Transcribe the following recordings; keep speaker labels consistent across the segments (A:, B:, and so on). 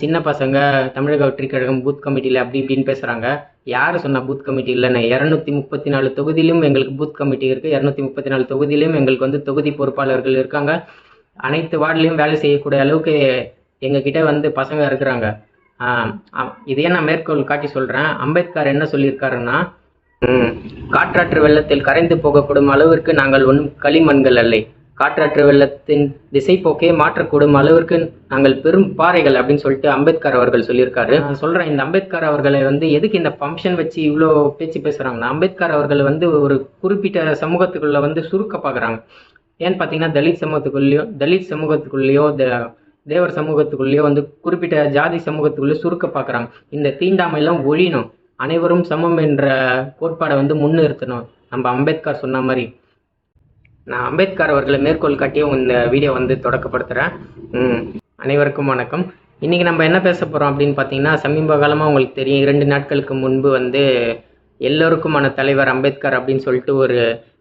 A: சின்ன பசங்க தமிழக வெற்றி கழகம் பூத் கமிட்டியில் அப்படி இப்படின்னு பேசுகிறாங்க யார் சொன்னால் பூத் கமிட்டி இல்லைன்னு? இரநூத்தி முப்பத்தி நாலு தொகுதியிலும் எங்களுக்கு பூத் கமிட்டி இருக்குது இரநூத்தி முப்பத்தி நாலு தொகுதியிலும் எங்களுக்கு வந்து தொகுதி பொறுப்பாளர்கள் இருக்காங்க. அனைத்து வார்டுலையும் வேலை செய்யக்கூடிய அளவுக்கு எங்ககிட்ட வந்து பசங்க இருக்கிறாங்க. இதையே நான் மேற்கோள் காட்டி சொல்கிறேன் அம்பேத்கர் என்ன சொல்லியிருக்காருன்னா காற்றாற்று வெள்ளத்தில் கரைந்து போகக்கூடும் அளவிற்கு நாங்கள் ஒன்றும் களிமண்கள் அல்லை. காற்றாற்று வெள்ளத்தின் திசை போக்கே மாற்றக்கூடும் அளவிற்கு நாங்கள் பெரும் பாறைகள் அப்படின்னு சொல்லிட்டு அம்பேத்கர் அவர்கள் சொல்லியிருக்காரு. நான் சொல்றேன் இந்த அம்பேத்கர் அவர்களை வந்து எதுக்கு இந்த ஃபங்க்ஷன் வச்சு இவ்வளோ பேச்சு பேசுறாங்கன்னா அம்பேத்கர் அவர்கள் வந்து ஒரு குறிப்பிட்ட சமூகத்துக்குள்ள வந்து சுருக்க பார்க்குறாங்க. ஏன்னு பார்த்தீங்கன்னா தலித் சமூகத்துக்குள்ளேயோ தலித் சமூகத்துக்குள்ளேயோ தேவர் சமூகத்துக்குள்ளேயோ வந்து குறிப்பிட்ட ஜாதி சமூகத்துக்குள்ளேயோ சுருக்க பார்க்குறாங்க. இந்த தீண்டாமையெல்லாம் ஒழியணும். அனைவரும் சமம் என்ற கோட்பாடை வந்து முன்னிறுத்தணும். நம்ம அம்பேத்கர் சொன்ன மாதிரி. நான் அம்பேத்கர் அவர்களை மேற்கோள் காட்டி இந்த வீடியோ வந்து தொடக்கப்படுத்துகிறேன் அனைவருக்கும் வணக்கம். இன்றைக்கி நம்ம என்ன பேச போகிறோம் அப்படின்னு பார்த்தீங்கன்னா சமீப காலமாக உங்களுக்கு தெரியும் இரண்டு நாட்களுக்கு முன்பு வந்து எல்லோருக்குமான தலைவர் அம்பேத்கர் அப்படின்னு சொல்லிட்டு ஒரு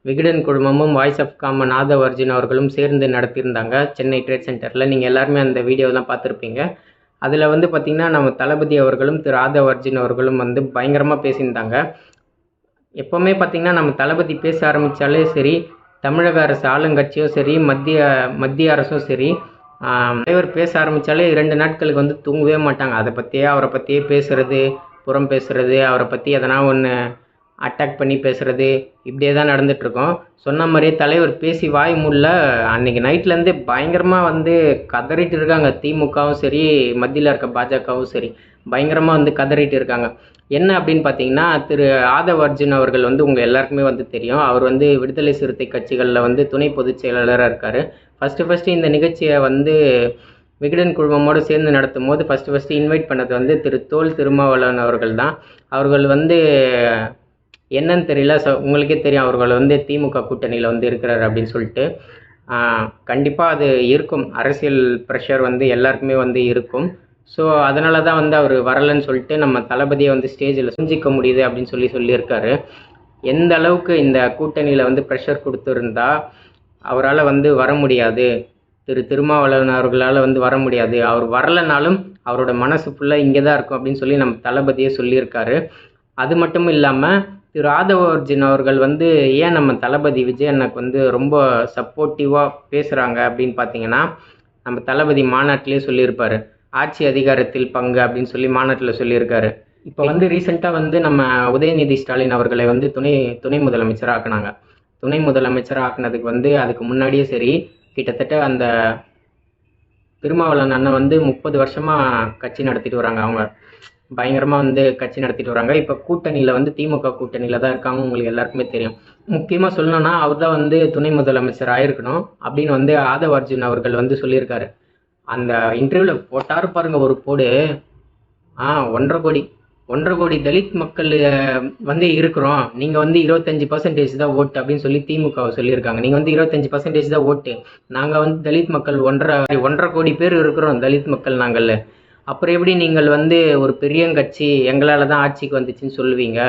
A: விகடன் குழுமமும் வாய்ஸ் ஆஃப் காமன் நாதவர்ஜின் அவர்களும் சேர்ந்து நடத்தியிருந்தாங்க சென்னை ட்ரேட் சென்டரில் நீங்கள் எல்லாருமே அந்த வீடியோலாம் பார்த்துருப்பீங்க அதில் வந்து பார்த்திங்கன்னா நம்ம தளபதி அவர்களும் திரு ராதவர்ஜுன் அவர்களும் வந்து பயங்கரமாக பேசியிருந்தாங்க. எப்போவுமே பார்த்திங்கன்னா நம்ம தளபதி பேச ஆரம்பித்தாலே சரி தமிழக அரசு ஆளுங்கட்சியும் சரி மத்திய மத்திய அரசும் சரி தலைவர் பேச ஆரம்பித்தாலே இரண்டு நாட்களுக்கு வந்து தூங்கவே மாட்டாங்க. அதை பற்றியே அவரை பற்றியே பேசுகிறது புறம் பேசுகிறது அவரை பற்றி எதனா ஒன்று அட்டாக் பண்ணி பேசுகிறது இப்படியே தான் நடந்துகிட்ருக்கோம் சொன்ன மாதிரியே தலைவர் பேசி வாய் முடில. அன்னைக்கு நைட்லேருந்தே பயங்கரமாக வந்து கதறிட்டு இருக்காங்க. திமுகவும் சரி மத்தியில் இருக்க பாஜகவும் சரி பயங்கரமாக வந்து கதறிட்டு இருக்காங்க. என்ன அப்படின்னு பார்த்தீங்கன்னா திரு ஆதவ் அர்ஜுன் அவர்கள் வந்து உங்கள் எல்லாருக்குமே வந்து தெரியும். அவர் வந்து விடுதலை சிறுத்தை கட்சிகளில் வந்து துணை பொதுச் செயலாளராக இருக்கார். ஃபஸ்ட்டு ஃபஸ்ட்டு இந்த நிகழ்ச்சியை வந்து விகடன் குழுமமோடு சேர்ந்து நடத்தும் போது ஃபஸ்ட்டு ஃபஸ்ட்டு இன்வைட் பண்ணது வந்து திரு தோல் திருமாவளவன் அவர்கள் தான். அவர்கள் வந்து என்னன்னு தெரியல. ஸோ உங்களுக்கே தெரியும் அவர்கள் வந்து திமுக கூட்டணியில் வந்து இருக்கிறார் அப்படின்னு சொல்லிட்டு. கண்டிப்பாக அது இருக்கும். அரசியல் ப்ரெஷர் வந்து எல்லாருக்குமே வந்து இருக்கும். ஸோ அதனால தான் வந்து அவர் வரலைன்னு சொல்லிட்டு நம்ம தளபதியை வந்து ஸ்டேஜில் செஞ்சிக்க முடியுது அப்படின்னு சொல்லி சொல்லியிருக்காரு. எந்த அளவுக்கு இந்த கூட்டணியில் வந்து ப்ரெஷர் கொடுத்துருந்தா அவரால் வந்து வர முடியாது. திரு திருமாவளவன் அவர்களால் வந்து வர முடியாது. அவர் வரலைனாலும் அவரோட மனசு ஃபுல்லாக இங்கே தான் இருக்கும் அப்படின்னு சொல்லி நம்ம தளபதியே சொல்லியிருக்காரு. அது மட்டும் இல்லாமல் திரு ஆதவ அர்ஜுன் அவர்கள் வந்து ஏன் நம்ம தளபதி விஜய் வந்து ரொம்ப சப்போர்ட்டிவாக பேசுகிறாங்க அப்படின்னு பார்த்தீங்கன்னா நம்ம தளபதி மாநாட்டிலே சொல்லியிருப்பார். ஆட்சி அதிகாரத்தில் பங்கு அப்படின்னு சொல்லி மாநாட்டில் சொல்லியிருக்காரு. இப்போ வந்து ரீசெண்டாக வந்து நம்ம உதயநிதி ஸ்டாலின் அவர்களை வந்து துணை துணை முதலமைச்சர் ஆக்குனாங்க துணை முதலமைச்சராக ஆக்குனதுக்கு வந்து அதுக்கு முன்னாடியே சரி கிட்டத்தட்ட அந்த திருமாவளவன் அண்ணன் வந்து முப்பது வருஷமாக கட்சி நடத்திட்டு வராங்க அவங்க. பயங்கரமாக வந்து கட்சி நடத்திட்டு வராங்க. இப்போ கூட்டணியில் வந்து திமுக கூட்டணியில் தான் இருக்காங்க. உங்களுக்கு எல்லாருக்குமே தெரியும். முக்கியமாக சொல்லணும்னா அவர் தான் வந்து துணை முதலமைச்சர் ஆயிருக்கணும் அப்படின்னு வந்து ஆதவ அர்ஜுன் அவர்கள் வந்து சொல்லியிருக்காரு. அந்த இன்டர்வியூவில் போட்டார் பாருங்க ஒரு போடு ஆ ஒன்றரை கோடி. ஒன்றரை கோடி தலித் மக்கள் வந்து இருக்கிறோம். நீங்கள் வந்து இருபத்தஞ்சி பர்சன்டேஜ் தான் ஓட்டு அப்படின்னு சொல்லி திமுக சொல்லியிருக்காங்க. நீங்கள் வந்து இருபத்தஞ்சி பர்சன்டேஜ் தான் ஓட்டு. நாங்கள் வந்து தலித் மக்கள் ஒன்றரை ஒன்றரை கோடி பேர் இருக்கிறோம் தலித் மக்கள் நாங்கள் அப்புறம் எப்படி நீங்கள் வந்து ஒரு பெரியங்கட்சி எங்களால் தான் ஆட்சிக்கு வந்துச்சுன்னு சொல்லுவீங்க?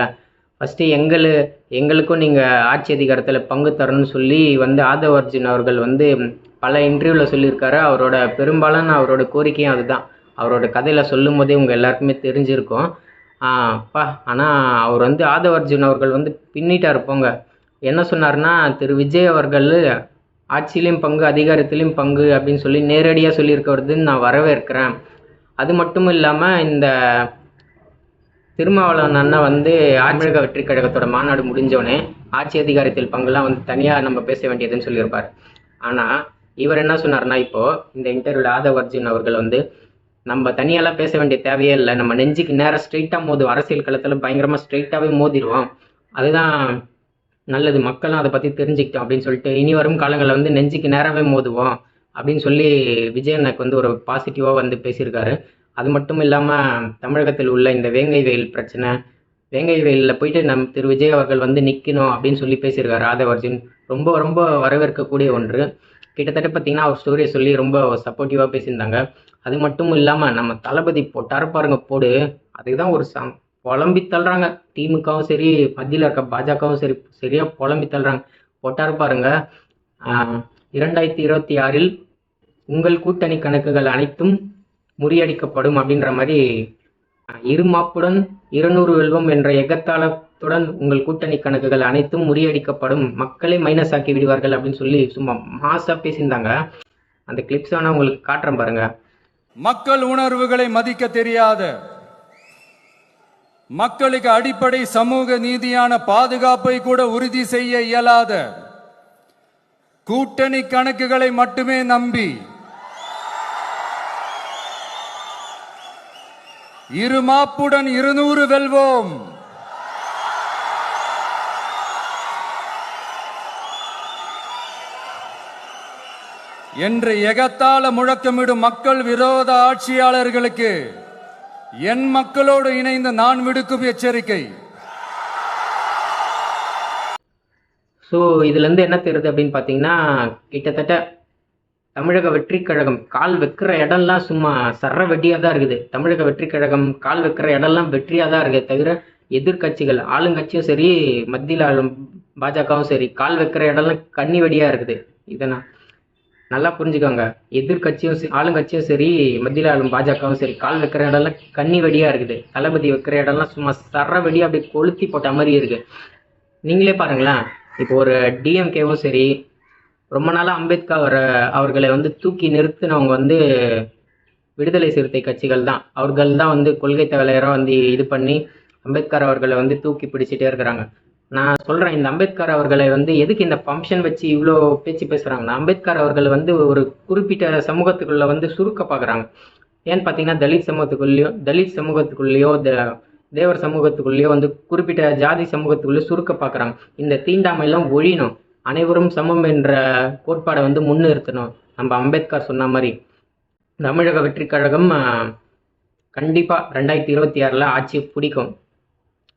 A: ஃபஸ்ட்டு எங்கள் எங்களுக்கும் நீங்கள் ஆட்சி அதிகாரத்தில் பங்கு தரணும்னு சொல்லி வந்து ஆதவ் அர்ஜுன் அவர்கள் வந்து பல இன்டர்வியூவில் சொல்லியிருக்காரு. அவரோட பெரும்பாலான அவரோட கோரிக்கையும் அதுதான். அவரோட கதையில் சொல்லும் போதே உங்கள் எல்லாருக்குமே தெரிஞ்சிருக்கும். அப்பா ஆனால் அவர் வந்து ஆதவ் அர்ஜுன் அவர்கள் வந்து பின்னிட்டார் போங்க. என்ன சொன்னார்னா திரு விஜய் அவர்கள் ஆட்சியிலையும் பங்கு அதிகாரத்திலையும் பங்கு அப்படின்னு சொல்லி நேரடியாக சொல்லியிருக்கிறதுன்னு நான் வரவேற்கிறேன். அது மட்டும் இல்லாமல் இந்த திருமாவளவன் அண்ணன் வந்து தமிழக வெற்றி கழகத்தோட மாநாடு முடிஞ்சோடனே ஆட்சி அதிகாரத்தில் பங்குலாம் வந்து தனியாக நம்ம பேச வேண்டியதுன்னு சொல்லியிருப்பார். ஆனால் இவர் என்ன சொன்னார்னா இப்போ இந்த இன்டர்வியூல ஆதவ் அர்ஜுன் அவர்கள் வந்து நம்ம தனியாலாம் பேச வேண்டிய தேவையே இல்லை. நம்ம நெஞ்சுக்கு நேராக ஸ்ட்ரெயிட்டாக மோதும். அரசியல் களத்தில் பயங்கரமாக ஸ்ட்ரெயிட்டாகவே மோதிடுவோம். அதுதான் நல்லது. மக்களும் அதை பற்றி தெரிஞ்சுக்கிட்டோம் அப்படின்னு சொல்லிட்டு இனி வரும் காலங்களில் வந்து நெஞ்சுக்கு நேராகவே மோதுவோம். அப்படின்னு சொல்லி விஜய் அண்ணாக்கு வந்து ஒரு பாசிட்டிவாக வந்து பேசியிருக்காரு. அது மட்டும் இல்லாமல் தமிழகத்தில் உள்ள இந்த வேங்கை வெயில் பிரச்சனை வேங்கை வெயிலில் போயிட்டு நம் திரு விஜய் அவர்கள் வந்து நிற்கணும் அப்படின்னு சொல்லி பேசியிருக்காரு ஆதவ் அர்ஜுன் ரொம்ப ரொம்ப வரவேற்கக்கூடிய ஒன்று. கிட்டத்தட்ட பார்த்தீங்கன்னா அவர் ஸ்டோரியை சொல்லி ரொம்ப சப்போர்ட்டிவாக பேசியிருந்தாங்க. அது மட்டும் இல்லாமல் நம்ம தளபதி போட்டார பாருங்க போடு. அதுதான் ஒரு சம் புலம்பி தள்ளுறாங்க. திமுகவும் சரி மத்தியில் இருக்க பாஜகவும் சரி சரியாக புலம்பி தள்ளுறாங்க. போட்டாரு பாருங்க இரண்டாயிரத்தி இருபத்தி ஆறில் உங்கள் கூட்டணி கணக்குகள் அனைத்தும் முறியடிக்கப்படும் அப்படின்ற மாதிரி இருமாப்புடன் இருநூறு வெல்வம் என்ற எகத்தாளத்துடன் உங்கள் கூட்டணி கணக்குகள் அனைத்தும் முறியடிக்கப்படும். மக்களை மைனஸ் ஆக்கி விடுவார்கள் அப்படின்னு சொல்லி சும்மா மாசா பேசியிருந்தாங்க. அந்த கிளிப்ஸ் ஆனால் உங்களுக்கு காட்டுறேன் பாருங்க.
B: மக்கள் உணர்வுகளை மதிக்க தெரியாத மக்களுக்கு அடிப்படை சமூக நீதியான பாதுகாப்பை கூட உறுதி செய்ய இயலாத கூட்டணி கணக்குகளை மட்டுமே நம்பி இருமாப்புடன் இருநூறு வெல்வோம். என்று எகத்தால முழக்கமிடும் மக்கள் விரோத ஆட்சியாளர்களுக்கு என் மக்களோடு இணைந்து நான் விடுக்கும் எச்சரிக்கை.
A: ஸோ இதுலேருந்து என்ன தெரியுது அப்படின்னு பார்த்தீங்கன்னா கிட்டத்தட்ட தமிழக வெற்றி கழகம் கால் வைக்கிற இடம்லாம் சும்மா சர்ற வெட்டியாக தான் இருக்குது. தமிழக வெற்றி கழகம் கால் வைக்கிற இடம்லாம் வெற்றியாக தான் இருக்குது தவிர எதிர்க்கட்சிகள் ஆளுங்கட்சியும் சரி மத்தியில் ஆளும் பாஜகவும் சரி கால் வைக்கிற இடம்லாம் கன்னி வெடியாக இருக்குது. இதெல்லாம் நல்லா புரிஞ்சுக்கோங்க. எதிர்க்கட்சியும் சரி ஆளுங்கட்சியும் சரி மத்தியில் ஆளும் பாஜகவும் சரி கால் வைக்கிற இடம்லாம் கன்னி வெடியாக இருக்குது. தளபதி வைக்கிற இடம்லாம் சும்மா சர்ற வெடி அப்படியே கொளுத்தி போட்ட மாதிரி இருக்குது நீங்களே பாருங்களேன். இப்போ ஒரு டிஎம்கேவும் சரி ரொம்ப நாளாக அம்பேத்கர் அவர்களை வந்து தூக்கி நிறுத்தினவங்க வந்து விடுதலை சிறுத்தை கட்சிகள் தான். அவர்கள் தான் வந்து கொள்கை தலைவராக வந்து இது பண்ணி அம்பேத்கர் அவர்களை வந்து தூக்கி பிடிச்சிட்டே இருக்கிறாங்க. நான் சொல்கிறேன் இந்த அம்பேத்கர் அவர்களை வந்து எதுக்கு இந்த ஃபங்க்ஷன் வச்சு இவ்வளோ பேச்சு பேசுகிறாங்கன்னா அம்பேத்கர் அவர்கள் வந்து ஒரு குறிப்பிட்ட சமூகத்துக்குள்ளே வந்து சுருக்க பார்க்குறாங்க ஏன்னு பார்த்தீங்கன்னா தலித் சமூகத்துக்குள்ளேயோ தலித் சமூகத்துக்குள்ளேயோ தேவர் சமூகத்துக்குள்ளேயோ வந்து குறிப்பிட்ட ஜாதி சமூகத்துக்குள்ளேயோ சுருக்க பார்க்குறாங்க இந்த தீண்டாமையெல்லாம் ஒழியணும். அனைவரும் சமம் என்ற கோட்பாடை வந்து முன்னிறுத்தணும். நம்ம அம்பேத்கர் சொன்ன மாதிரி தமிழக வெற்றிக் கழகம் கண்டிப்பாக ரெண்டாயிரத்தி இருபத்தி ஆறில் ஆட்சி பிடிக்கும்.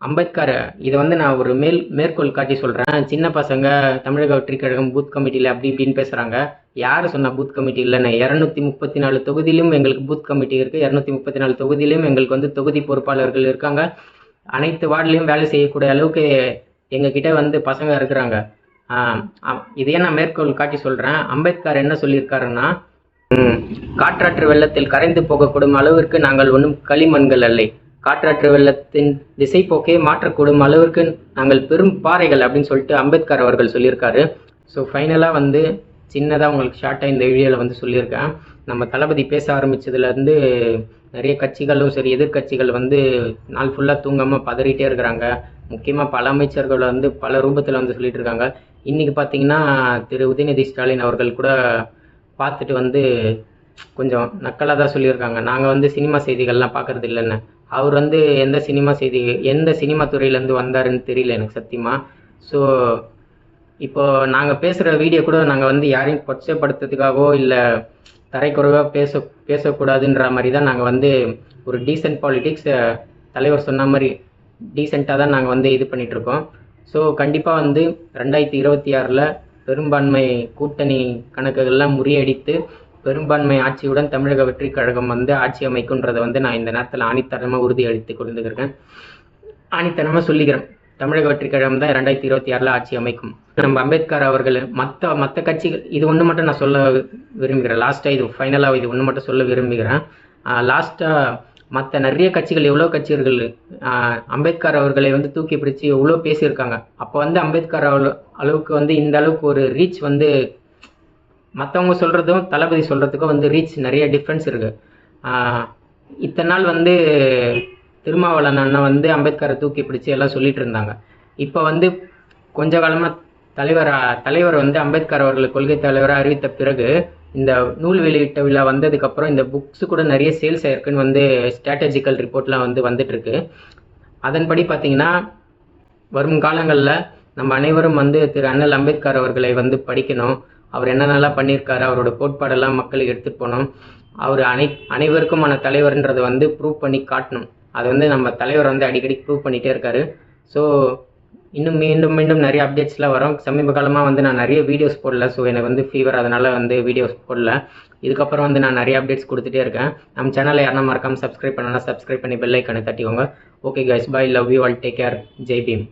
A: அம்பேத்கர் இதை வந்து நான் ஒரு மேல் மேற்கோள் காட்டி சொல்கிறேன் சின்ன பசங்க தமிழக வெற்றிக் கழகம் பூத் கமிட்டியில் அப்படி இப்படின்னு பேசுகிறாங்க யார் சொன்ன பூத் கமிட்டி இல்லைன்னு? இரநூத்தி முப்பத்தி நாலு தொகுதியிலும் எங்களுக்கு பூத் கமிட்டி இருக்குது இரநூத்தி முப்பத்தி நாலு தொகுதியிலும் எங்களுக்கு வந்து தொகுதி பொறுப்பாளர்கள் இருக்காங்க. அனைத்து வார்டுலையும் வேலை செய்யக்கூடிய அளவுக்கு எங்ககிட்ட வந்து பசங்க இருக்கிறாங்க. இதையே நான் மேற்கோள் காட்டி சொல்கிறேன் அம்பேத்கர் என்ன சொல்லியிருக்காருன்னா காற்றாற்று வெள்ளத்தில் கரைந்து போகக்கூடும் அளவிற்கு நாங்கள் ஒன்றும் களிமண்கள் அல்ல. காற்றாற்று வெள்ளத்தின் திசை போக்கே மாற்றக்கூடும் அளவிற்கு நாங்கள் பெரும் பாறைகள் அப்படின்னு சொல்லிட்டு அம்பேத்கர் அவர்கள் சொல்லியிருக்காரு. ஸோ ஃபைனலாக வந்து சின்னதாக உங்களுக்கு ஷார்ட்டாக இந்த வீடியோவில் வந்து சொல்லியிருக்கேன். நம்ம தளபதி பேச ஆரம்பித்ததுலேருந்து நிறைய கட்சிகளும் சரி எதிர்க்கட்சிகள் வந்து நாள் ஃபுல்லாக தூங்காமல் பதறிட்டே இருக்கிறாங்க. முக்கியமாக பல அமைச்சர்கள் வந்து பல ரூபத்தில் வந்து சொல்லிட்டு இருக்காங்க இன்றைக்கி பார்த்தீங்கன்னா திரு உதயநிதி ஸ்டாலின் அவர்கள் கூட பார்த்துட்டு வந்து கொஞ்சம் நக்கலாக தான் சொல்லியிருக்காங்க. நாங்கள் வந்து சினிமா செய்திகள்லாம் பார்க்குறது இல்லைன்னு. அவர் வந்து எந்த சினிமா செய்தி எந்த சினிமா துறையிலேருந்து வந்தாருன்னு தெரியல எனக்கு சத்தியமாக ஸோ இப்போ நாங்கள் பேசுகிற வீடியோ கூட நாங்கள் வந்து யாரையும் கொச்சைப்படுத்துறதுக்காகவோ இல்லை தரைக்குறைவாக பேச பேசக்கூடாதுன்ற மாதிரி தான் நாங்கள் வந்து ஒரு டீசென்ட் பாலிட்டிக்ஸ் தலைவர் சொன்ன மாதிரி டீசெண்டாக தான் நாங்கள் வந்து இது பண்ணிகிட்ருக்கோம் இருக்கோம் ஸோ கண்டிப்பாக வந்து ரெண்டாயிரத்தி இருபத்தி ஆறில் பெரும்பான்மை கூட்டணி கணக்குகள்லாம் முறியடித்து பெரும்பான்மை ஆட்சியுடன் தமிழக வெற்றி கழகம் வந்து ஆட்சி அமைக்குன்றதை வந்து நான் இந்த நேரத்தில் ஆணித்தரமாக உறுதி அளித்து கொண்டிருக்கிறேன் ஆணித்தனமாக சொல்லிக்கிறேன். தமிழக வெற்றி கழகம் தான் ரெண்டாயிரத்தி இருபத்தி ஆறில் ஆட்சி அமைக்கும். நம்ம அம்பேத்கர் அவர்கள் மற்ற மற்ற கட்சிகள் இது ஒன்று மட்டும் நான் சொல்ல விரும்புகிறேன். லாஸ்ட்டாக இது ஃபைனலாக இது ஒன்று மட்டும் சொல்ல விரும்புகிறேன். லாஸ்ட்டாக மற்ற நிறைய கட்சிகள் எவ்வளோ கட்சிகள் அம்பேத்கர் அவர்களை வந்து தூக்கி பிடிச்சி எவ்வளோ பேசியிருக்காங்க. அப்போ வந்து அம்பேத்கர் அளவுக்கு வந்து இந்த அளவுக்கு ஒரு ரீச் வந்து மற்றவங்க சொல்கிறதும் தளபதி சொல்கிறதுக்கும் வந்து ரீச் நிறைய டிஃப்ரென்ஸ் இருக்குது இத்தனை நாள் வந்து திருமாவளவன் அண்ணன் வந்து அம்பேத்கரை தூக்கி பிடிச்சி எல்லாம் சொல்லிட்டு இருந்தாங்க. இப்போ வந்து கொஞ்ச காலமாக தலைவர் தலைவர் வந்து அம்பேத்கர் அவர்களை கொள்கை தலைவராக அறிவித்த பிறகு இந்த நூல் வெளியிட்ட விழா வந்ததுக்கப்புறம் இந்த புக்ஸ் கூட நிறைய சேல்ஸ் ஆயிருக்குன்னு வந்து ஸ்ட்ராட்டஜிக்கல் ரிப்போர்ட்லாம் வந்து வந்துட்டுருக்கு. அதன்படி பார்த்தீங்கன்னா வரும் காலங்களில் நம்ம அனைவரும் வந்து திரு அண்ணல் அம்பேத்கர் அவர்களை வந்து படிக்கணும். அவர் என்னென்னலாம் பண்ணியிருக்காரு அவரோட கோட்பாடெல்லாம் மக்களுக்கு எடுத்துகிட்டு போகணும். அவர் அனை அனைவருக்குமான தலைவர்ன்றதை வந்து ப்ரூவ் பண்ணி காட்டணும். அது வந்து நம்ம தலைவர் வந்து அடிக்கடி ப்ரூவ் பண்ணிகிட்டே இருக்காரு. ஸோ இன்னும் மீண்டும் மீண்டும் நிறைய அப்டேட்ஸ்லாம் வரும். சமீப காலமாக வந்து நான் நிறைய வீடியோஸ் போடல. ஸோ எனக்கு வந்து ஃபீவர் அதனால் வந்து வீடியோஸ் போடல. இதுக்கப்புறம் வந்து நான் நிறைய அப்டேட்ஸ் கொடுத்துட்டே இருக்கேன். நம்ம சேனலை யாருன்னா மறக்காமல் சப்ஸ்கிரைப் பண்ணலாம் சப்ஸ்கிரைப் பண்ணி பெல் ஐக்கனை தட்டிக்கோங்க. Okay guys bye love you all take care Jai Bhim